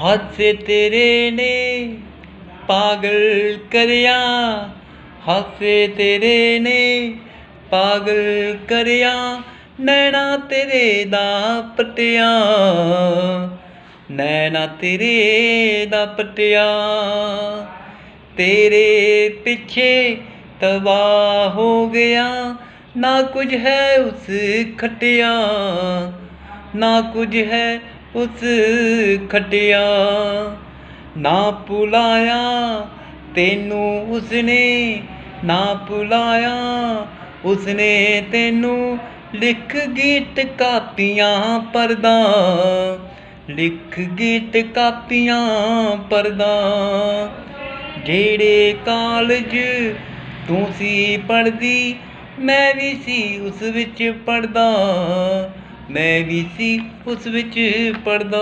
ਹਾਸੇ ਤੇਰੇ ਨੇ ਪਾਗਲ ਕਰਿਆ ਹਾਸੇ ਤੇਰੇ ਨੇ ਪਾਗਲ ਕਰਿਆ, ਨੈਣਾ ਤੇਰੇ ਦਾ ਪਟਿਆ, ਨੈਣਾ ਤੇਰੇ ਦਾ ਪਟਿਆ, ਤੇਰੇ ਪਿੱਛੇ ਤਬਾਹ ਹੋ ਗਿਆ, ਨਾ ਕੁਝ ਹੈ ਉਸ ਖਟਿਆ, ਨਾ ਕੁਝ ਹੈ ਉਸ ਖਟਿਆ ਨਾ ਭੁਲਾਇਆ, ਤੈਨੂੰ ਉਸਨੇ ਨਾ ਭੁਲਾਇਆ, ਉਸਨੇ ਤੈਨੂੰ ਲਿਖ ਗੀਤ ਕਾਪੀਆਂ ਪਰਦਾ, ਲਿਖ ਗੀਤ ਕਾਪੀਆਂ ਪਰਦਾ। ਜਿਹੜੇ ਕਾਲਜ ਤੂੰ ਸੀ ਪੜਦੀ ਮੈਂ ਵੀ ਸੀ ਉਸ ਵਿੱਚ ਪੜਦਾ ਮੈਂ ਵੀ ਸੀ ਉਸ ਵਿੱਚ ਪੜਦਾ